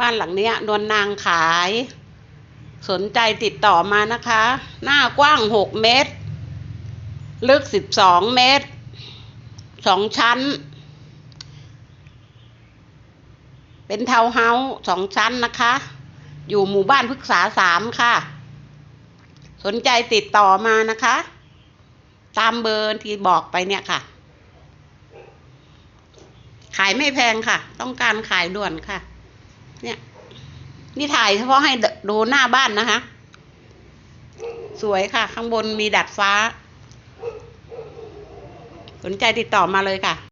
บ้านหลังเนี้ยนวลนางขาย สนใจติดต่อมานะคะ หน้ากว้างหกเมตร ลึกสิบสองเมตรสองชั้น เป็นทาวน์เฮาส์สองชั้นนะคะ อยู่หมู่บ้านพฤกษาสามค่ะ สนใจติดต่อมานะคะ ตามเบอร์ที่บอกไปเนี่ยค่ะ ขายไม่แพงค่ะ ต้องการขายด่วนค่ะ เนี่ย นี่ถ่ายเฉพาะให้ดูหน้าบ้านนะคะ สวยค่ะ ข้างบนมีดัดฟ้า สนใจติดต่อมาเลยค่ะ